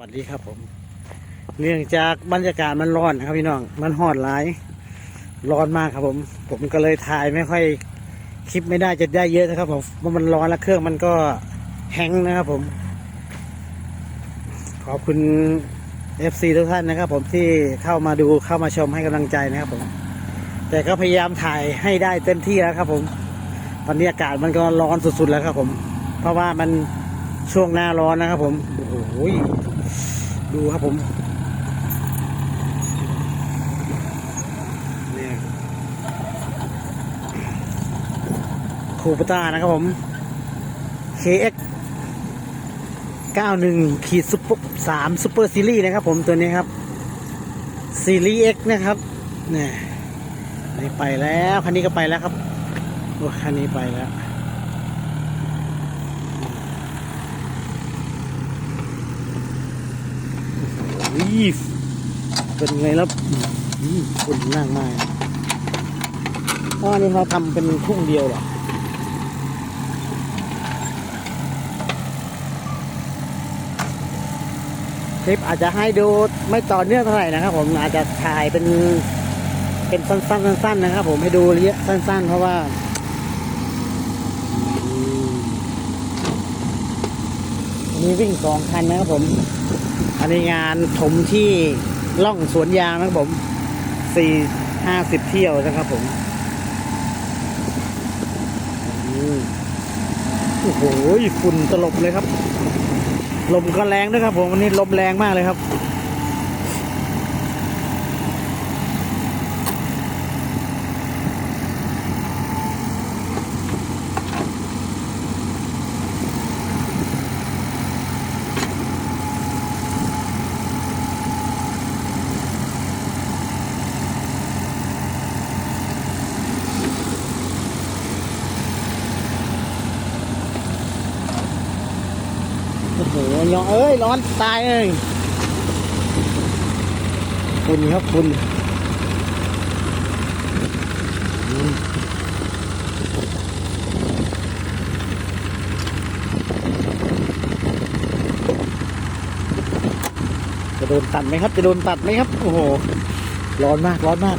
วัสดีครับผม เนื่องจากบรรยากาศมันร้อนนะครับพี่น้อง มันหอดหลาย ร้อนมากครับผม ผมก็เลยถ่ายไม่ค่อยคลิปไม่ได้จะได้เยอะนะครับผมเพราะมันร้อนแล้วเครื่องมันก็แห้งนะครับผม ขอบคุณ FC ทุกท่านนะครับ ผมที่เข้ามาดูเข้ามาชมให้กำลังใจนะครับผม แต่ก็พยายามถ่ายให้ได้เต็มที่แล้วครับ ผมตอนนี้อากาศมันก็ร้อนสุดๆแล้วครับผม เพราะว่ามันช่วงหน้าร้อนนะครับผม โอ้โห ดูครับผมเนี่ยคูปต้านะครับผม KX 91ขีดซุปเปอร์3ซุปเปอร์ซีรีส์นะครับผมตัวนี้ครับซีรีส์ X นะครับเนี่ยนี่ไปแล้ว คันนี้ก็ไปแล้วครับโอ้คันนี้ไปแล้ว วีฟเป็นไงแล้วอืมคุณนั่งมาอ๋อนี่เขาทำเป็นทุ่งเดียวเหรอคลิปอาจจะให้ดูไม่ต่อเนื่องเท่าไหร่นะครับ ผมอาจจะถ่ายเป็นเป็นสั้นๆสั้นๆนะครับ ผมให้ดูระยะสั้น ๆ เพราะว่ามอันนี้วิ่งสองคันนะครับผม อันนี้งานถมที่ล่องสวนยางนะครับผมสี่ห้าสิบเที่ยวนะครับผมโอ้โหฝุ่นตลบเลยครับ ลมก็แรงด้วยครับผมวันนี้ลมแรงมากเลยครับ อ้โหยองเอ้ย ร้อนตายเลยฝุ่นครับฝุ่นอืมจะโดนตัดไหมครับ จะโดนตัดไหมครับ โอ้โห ร้อนมาก ร้อนมาก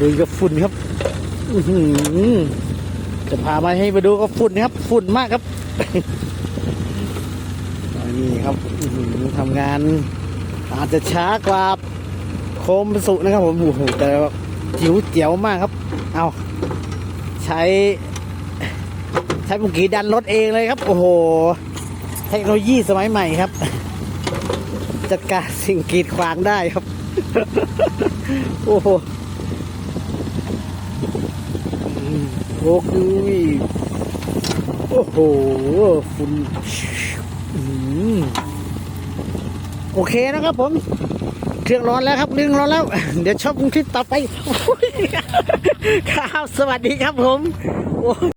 ลุยกับฝุ่นครับจะพามาให้มาดูก็ฝุ่นครับ ฝุ่นมากครับนี่ครับทำงาน อาจจะช้ากว่าโคมสุนะครับผมโอ้โหแต่จิ๋วเจียวมากครับ เอาใช้ ใช้ปุ่มกีดันรถเองเลยครับ โอ้โห เทคโนโลยีสมัยใหม่ครับ จัดการสิ่งกีดขวางได้ครับ โอ้โห โอ้ยโอ้โหฝุ่นโอเคนะครับผม เครื่องร้อนแล้วครับเครื่องร้อนแล้ว เดี๋ยวชอบคลิปต่อไป ครับ สวัสดีครับผม